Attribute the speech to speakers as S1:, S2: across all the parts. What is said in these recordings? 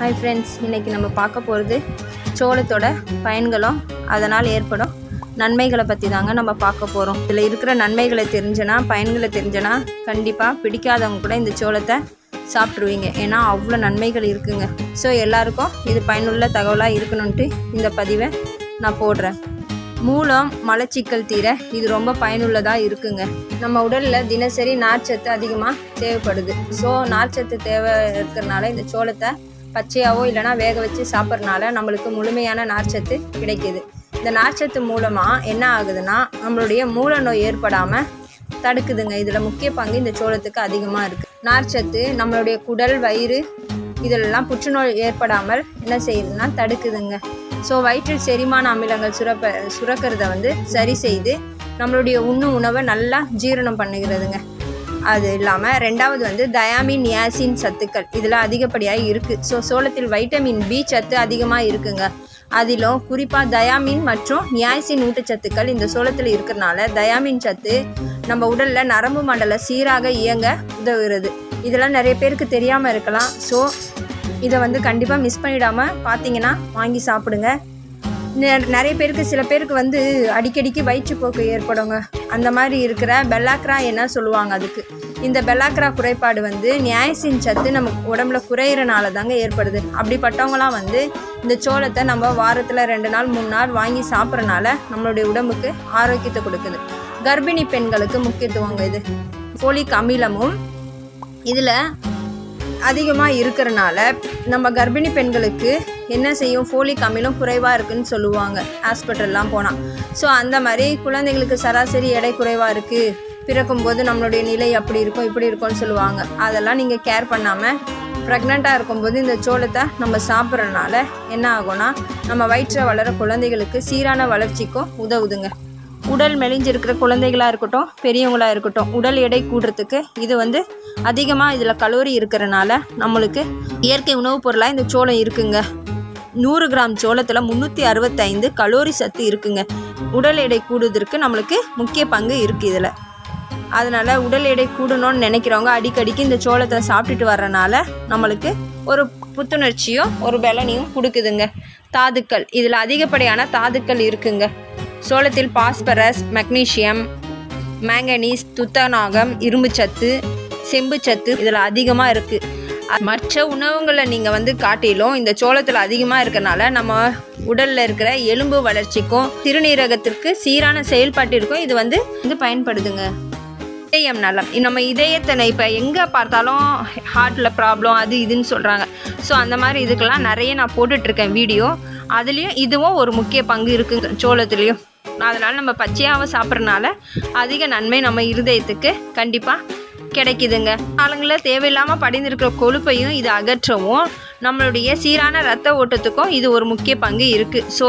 S1: Hi friends இன்றைக்கி நம்ம பார்க்க போகிறது சோளத்தோட பயன்களும் அதனால் ஏற்படும் நன்மைகளை பற்றி தாங்க நம்ம பார்க்க போகிறோம் இதில் இருக்கிற நன்மைகளை தெரிஞ்சனா பயன்களை தெரிஞ்சனா கண்டிப்பாக பிடிக்காதவங்க கூட இந்த சோளத்தை சாப்பிட்ருவீங்க ஏன்னா அவ்வளோ நன்மைகள் இருக்குங்க. ஸோ எல்லாருக்கும் இது பயனுள்ள தகவலாக இருக்கணுன்ட்டு இந்த பதிவை நான் போடுறேன். மூலம் மலச்சிக்கல் தீர இது ரொம்ப பயனுள்ளதாக இருக்குங்க. நம்ம உடலில் தினசரி நார்ச்சத்து அதிகமாக தேவைப்படுது. ஸோ நார்ச்சத்து தேவை இருக்கிறனால இந்த சோளத்தை பச்சையாவோ இல்லைனா வேக வச்சு சாப்பிட்றனால நம்மளுக்கு முழுமையான நார்ச்சத்து கிடைக்குது. இந்த நார்ச்சத்து மூலமாக என்ன ஆகுதுன்னா நம்மளுடைய மூல நோய் ஏற்படாமல் தடுக்குதுங்க. இதில் முக்கிய பங்கு இந்த சோளத்துக்கு அதிகமாக இருக்குது நார்ச்சத்து நம்மளுடைய குடல் வயிறு இதிலெல்லாம் புற்றுநோய் ஏற்படாமல் என்ன செய்யுதுன்னா தடுக்குதுங்க. ஸோ வயிற்றில் செரிமான அமிலங்கள் சுரப்ப சுரக்கிறத வந்து சரி செய்து நம்மளுடைய உண்ணும் உணவை நல்லா ஜீரணம் பண்ணுகிறதுங்க. அது இல்லாமல் ரெண்டாவது வந்து தயாமின் நியாசின் சத்துக்கள். இதில் அதிகப்படியாக இருக்குது ஸோ சோளத்தில் வைட்டமின் பி சத்து அதிகமாக இருக்குங்க. அதிலும் குறிப்பாக தயாமின் மற்றும் நியாசின் ஊட்டச்சத்துக்கள் இந்த சோளத்தில் இருக்கிறனால தயாமின் சத்து நம்ம உடலில் நரம்பு மண்டல சீராக இயங்க உதவுகிறது. இதெல்லாம் நிறைய பேருக்கு தெரியாமல் இருக்கலாம். ஸோ இதை வந்து கண்டிப்பாக மிஸ் பண்ணிடாமல் பார்த்தீங்கன்னா வாங்கி சாப்பிடுங்க. நிறைய பேருக்கு சில பேருக்கு வந்து அடிக்கடிக்கு வயிற்றுப்போக்கு ஏற்படுங்க. அந்த மாதிரி இருக்கிற பெல்லாக்ரா என்ன சொல்லுவாங்க அதுக்கு? இந்த பெல்லாக்ரா குறைபாடு வந்து நியாயசின் சத்து நம்ம உடம்புல குறையிறனால தாங்க ஏற்படுது. அப்படிப்பட்டவங்களாம் வந்து இந்த சோளத்தை நம்ம வாரத்தில் ரெண்டு நாள் மூணு நாள் வாங்கி சாப்பிட்றனால நம்மளுடைய உடம்புக்கு ஆரோக்கியத்தை கொடுக்குது. கர்ப்பிணி பெண்களுக்கு முக்கியத்துவங்க இது. ஃபோலிக் அமிலமும் இதில் அதிகமாக இருக்கிறனால நம்ம கர்ப்பிணி பெண்களுக்கு என்ன செய்யும்? ஃபோலிக் அமிலம் குறைவாக இருக்குன்னு சொல்லுவாங்க. ஹாஸ்பிட்டல்லாம் போனால் ஸோ அந்த மாதிரி குழந்தைங்களுக்கு சராசரி எடை குறைவாக இருக்குது பிறக்கும்போது நம்மளுடைய நிலை அப்படி இருக்கும் இப்படி இருக்கும்னு சொல்லுவாங்க. அதெல்லாம் நீங்கள் கேர் பண்ணாமல் ப்ரெக்னெண்ட்டாக இருக்கும்போது இந்த சோளத்தை நம்ம சாப்பிட்றதுனால என்ன ஆகும்னா நம்ம வயிற்றில் வளர குழந்தைகளுக்கு சீரான வளர்ச்சிக்கும் உதவுதுங்க. உடல் மெலிஞ்சிருக்கிற குழந்தைகளாக இருக்கட்டும் பெரியவங்களாக இருக்கட்டும் உடல் எடை கூடுறதுக்கு இது வந்து அதிகமாக இதில் கலோரி இருக்கிறனால நம்மளுக்கு இயற்கை உணவுப் பொருளாக இந்த சோளம் இருக்குங்க. நூறு கிராம் சோளத்தில் முந்நூற்றி அறுபத்தைந்து கலோரி சத்து இருக்குங்க. உடல் எடை கூடுவதற்கு நம்மளுக்கு முக்கிய பங்கு இருக்குது இதில். அதனால் உடல் எடை கூடணும்னு நினைக்கிறவங்க அடிக்கடிக்கு இந்த சோளத்தை சாப்பிட்டுட்டு வர்றனால நம்மளுக்கு ஒரு புத்துணர்ச்சியும் ஒரு பலனையும் கொடுக்குதுங்க. தாதுக்கள் இதில் அதிகப்படியான தாதுக்கள் இருக்குங்க. சோளத்தில் பாஸ்பரஸ் மெக்னீஷியம் மேங்கனீஸ் துத்தநாகம் இரும்புச்சத்து செம்புச்சத்து இதில் அதிகமாக இருக்குது மற்ற உணவுங்களை நீங்கள் வந்து காட்டிலும் இந்த சோளத்தில் அதிகமாக இருக்கனால நம்ம உடலில் இருக்கிற எலும்பு வளர்ச்சிக்கும் சிறுநீரகத்திற்கு சீரான செயல்பாட்டிற்கும் இது வந்து இது பயன்படுதுங்க. இதயம் நலம். நம்ம இதயத்தை இப்போ எங்கே பார்த்தாலும் ஹார்ட்டில் ப்ராப்ளம் அது இதுன்னு சொல்கிறாங்க ஸோ அந்த மாதிரி இதுக்கெல்லாம் நிறைய நான் போட்டுட்ருக்கேன் வீடியோ அதுலேயும் இதுவும் ஒரு முக்கிய பங்கு இருக்குங்க சோளத்துலேயும். அதனால் நம்ம பச்சையாகவும் சாப்பிட்றனால அதிக நன்மை நம்ம இருதயத்துக்கு கண்டிப்பாக கிடைக்குதுங்க. காலங்களில் தேவையில்லாமல் படிந்திருக்கிற கொழுப்பையும் இது அகற்றவும் நம்மளுடைய சீரான ரத்த ஓட்டத்துக்கும் இது ஒரு முக்கிய பங்கு இருக்குது ஸோ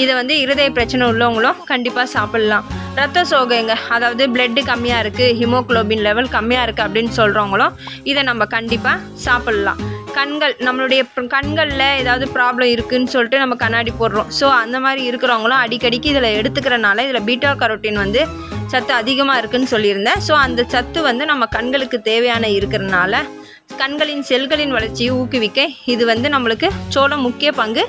S1: இதை வந்து இருதய பிரச்சனை உள்ளவங்களும் கண்டிப்பாக சாப்பிட்லாம். ரத்த சோகைங்க அதாவது பிளட்டு கம்மியாக இருக்குது ஹிமோக்ளோபின் லெவல் கம்மியாக இருக்குது அப்படின்னு சொல்கிறவங்களும் இதை நம்ம கண்டிப்பாக சாப்பிட்லாம். கண்கள் நம்மளுடைய கண்களில் ஏதாவது ப்ராப்ளம் இருக்குதுன்னு சொல்லிட்டு நம்ம கண்ணாடி போடுறோம். ஸோ அந்த மாதிரி இருக்கிறவங்களும் அடிக்கடிக்கு இதில் எடுத்துக்கிறனால இதில் பீட்டா கரோட்டின் வந்து சத்து அதிகமாக இருக்குன்னு சொல்லியிருந்தேன். ஸோ அந்த சத்து வந்து நம்ம கண்களுக்கு தேவையான இருக்கிறனால கண்களின் செல்களின் வளர்ச்சியை ஊக்குவிக்க இது வந்து நம்மளுக்கு சோளம் முக்கிய பங்கு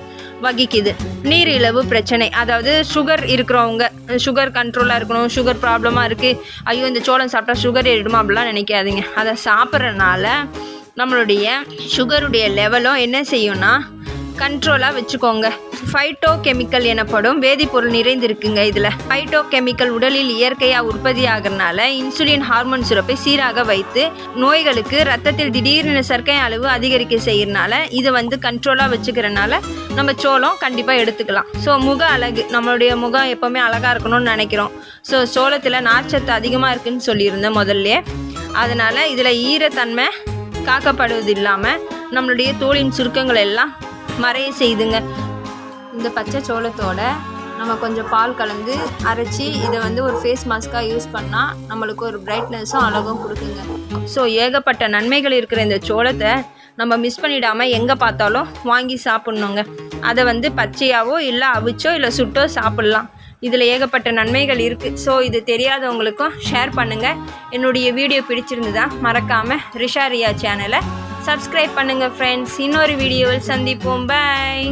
S1: வகிக்குது. நீரிழிவு பிரச்சனை அதாவது சுகர் இருக்கிறவங்க சுகர் கண்ட்ரோலாக இருக்கணும் சுகர் ப்ராப்ளமாக இருக்குது ஐயோ இந்த சோளம் சாப்பிட்டா சுகர் ஏறிடுமா அப்படிலாம் நினைக்காதீங்க. அதை சாப்பிட்றனால நம்மளுடைய சுகருடைய லெவலும் என்ன செய்யும்னா கண்ட்ரோலாக வச்சுக்கோங்க. ஃபைட்டோ கெமிக்கல் எனப்படும் வேதிப்பொருள் நிறைந்திருக்குங்க இதில். ஃபைட்டோ கெமிக்கல் உடலில் இயற்கையாக உற்பத்தி ஆகிறனால இன்சுலின் ஹார்மோன் சுரப்பை சீராக வைத்து நோய்களுக்கு ரத்தத்தில் திடீர்னு சர்க்கரை அளவு அதிகரிக்க செய்யறனால இதை வந்து கண்ட்ரோலாக வச்சுக்கிறனால நம்ம சோளம் கண்டிப்பாக எடுத்துக்கலாம். ஸோ முக அழகு நம்மளுடைய முகம் எப்போவுமே அழகாக இருக்கணும்னு நினைக்கிறோம். ஸோ சோளத்தில் நார்ச்சத்து அதிகமாக இருக்குன்னு சொல்லியிருந்தேன் முதல்ல. அதனால் இதில் ஈரத்தன்மை காக்கப்படுவது இல்லாமல் நம்மளுடைய தோலின் சுருக்கங்கள் எல்லாம் மறைய செய்துங்க. இந்த பச்சை சோளத்தோட நம்ம கொஞ்சம் பால் கலந்து அரைச்சி இதை வந்து ஒரு ஃபேஸ் மாஸ்க்காக யூஸ் பண்ணால் நம்மளுக்கு ஒரு பிரைட்னஸும் அழகும் கொடுக்குங்க. ஸோ ஏகப்பட்ட நன்மைகள் இருக்கிற இந்த சோளத்தை நம்ம மிஸ் பண்ணிடாமல் எங்கே பார்த்தாலும் வாங்கி சாப்பிட்ணுங்க. அதை வந்து பச்சையாவோ இல்லை அவிச்சோ இல்லை சுட்டோ சாப்பிட்லாம். இதில் ஏகப்பட்ட நன்மைகள் இருக்குது ஸோ இது தெரியாதவங்களுக்கும் ஷேர் பண்ணுங்கள் என்னுடைய வீடியோ பிடிச்சிருந்ததா மறக்காமல் ரிஷா ரியா சேனலை சப்ஸ்கிரைப் பண்ணுங்கள் ஃப்ரெண்ட்ஸ் இன்னொரு வீடியோவில் சந்திப்போம். பாய்